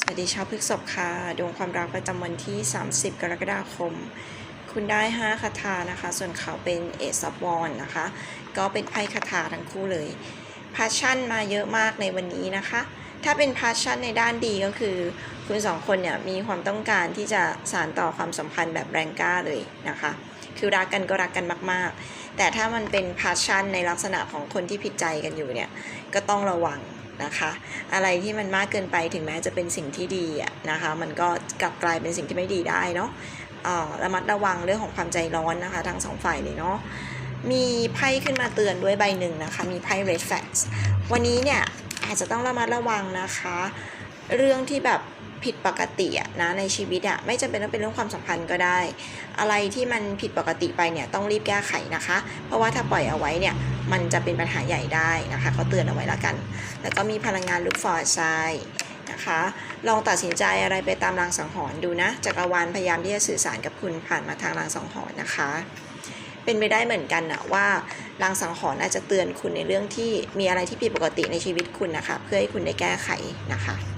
สวัสดีชาวพฤกษภค่ะ ดวงความรักประจำวันที่ 30 กรกฎาคม คุณได้ 5 คาถานะคะ ส่วนเขาเป็นเอซับวอนนะคะ ก็เป็นไพ่คาถาทั้งคู่เลยพาชั่นมาเยอะมากในวันนี้นะคะ ถ้าเป็นพาชั่นในด้านดีก็คือ คุณสองคนเนี่ยมีความต้องการที่จะสานต่อความสัมพันธ์แบบแรงกล้าเลยนะคะ คือรักกันก็รักกันมาก ๆ แต่ถ้ามันเป็นพาชั่นในลักษณะของคนที่ผิดใจกันอยู่เนี่ยก็ต้องระวังนะคะ อะไรที่มันมากเกินไปถึงแม้จะเป็นสิ่งที่ดีอะนะคะ มันก็กลับกลายเป็นสิ่งที่ไม่ดีได้เนาะเออระมัดระวังเรื่องของความใจร้อนนะคะ ทั้งสองฝ่ายเลยเนาะมีไพ่ขึ้นมาเตือนด้วยใบหนึ่งนะคะ มีไพ่ red flags วันนี้เนี่ยอาจจะต้องระมัดระวังนะคะ เรื่องที่แบบ ผิดปกติอะนะในชีวิตอะไม่จำเป็นต้องเป็นเรื่องความสัมพันธ์ก็ได้ อะไรที่มันผิดปกติไปเนี่ยต้องรีบแก้ไขนะคะ เพราะว่าถ้าปล่อยเอาไว้เนี่ยมันจะเป็นปัญหาใหญ่ได้นะคะเขาเตือนเอาไว้แล้วกัน แล้วก็มีพลังงานลุกฟอร์ไซนะคะลองตัดสินใจอะไรไปตามรางสังหรณ์ดูนะจักรวาลพยายามที่จะสื่อสารกับคุณผ่านมาทางรางสังหรณ์นะคะ เป็นไปได้เหมือนกันนะว่ารางสังหรณ์อาจจะเตือนคุณในเรื่องที่มีอะไรที่ผิดปกติในชีวิตคุณนะคะ เพื่อให้คุณได้แก้ไขนะคะ